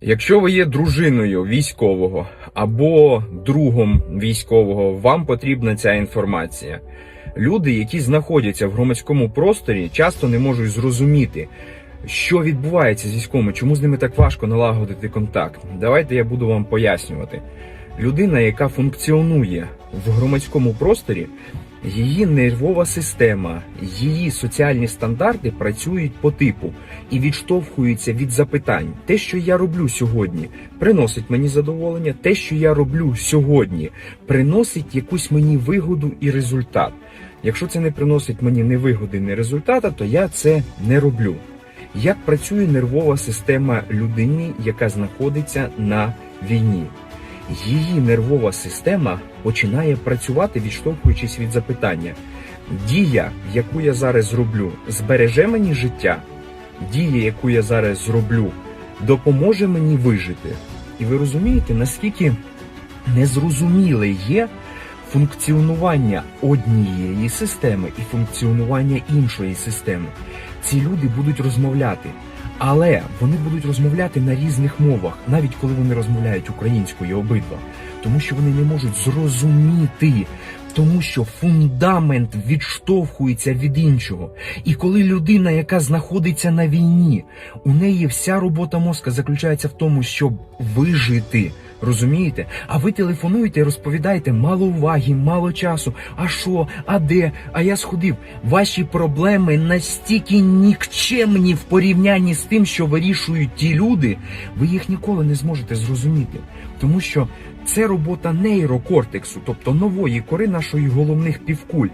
Якщо ви є дружиною військового або другом військового, вам потрібна ця інформація. Люди, які знаходяться в громадському просторі, часто не можуть зрозуміти, що відбувається з військовими, чому з ними так важко налагодити контакт. Давайте я буду вам пояснювати. Людина, яка функціонує в громадському просторі, її нервова система, її соціальні стандарти працюють по типу і відштовхуються від запитань. Те, що я роблю сьогодні, приносить мені задоволення. Те, що я роблю сьогодні, приносить якусь мені вигоду і результат. Якщо це не приносить мені ні вигоди, ні результата, то я це не роблю. Як працює нервова система людини, яка знаходиться на війні? Її нервова система починає працювати, відштовхуючись від запитання: дія, яку я зараз зроблю, збереже мені життя, дія, яку я зараз зроблю, допоможе мені вижити. І ви розумієте, наскільки незрозуміле є функціонування однієї системи і функціонування іншої системи. Ці люди будуть розмовляти. Але вони будуть розмовляти на різних мовах, навіть коли вони розмовляють українською обидва, тому що вони не можуть зрозуміти, тому що фундамент відштовхується від іншого. І коли людина, яка знаходиться на війні, у неї вся робота мозка заключається в тому, щоб вижити. Розумієте? А ви телефонуєте і розповідаєте мало уваги, мало часу. А що, а де? А я сходив. Ваші проблеми настільки нікчемні в порівнянні з тим, що вирішують ті люди, ви їх ніколи не зможете зрозуміти. Тому що це робота нейрокортексу, тобто нової кори нашої головних півкуль.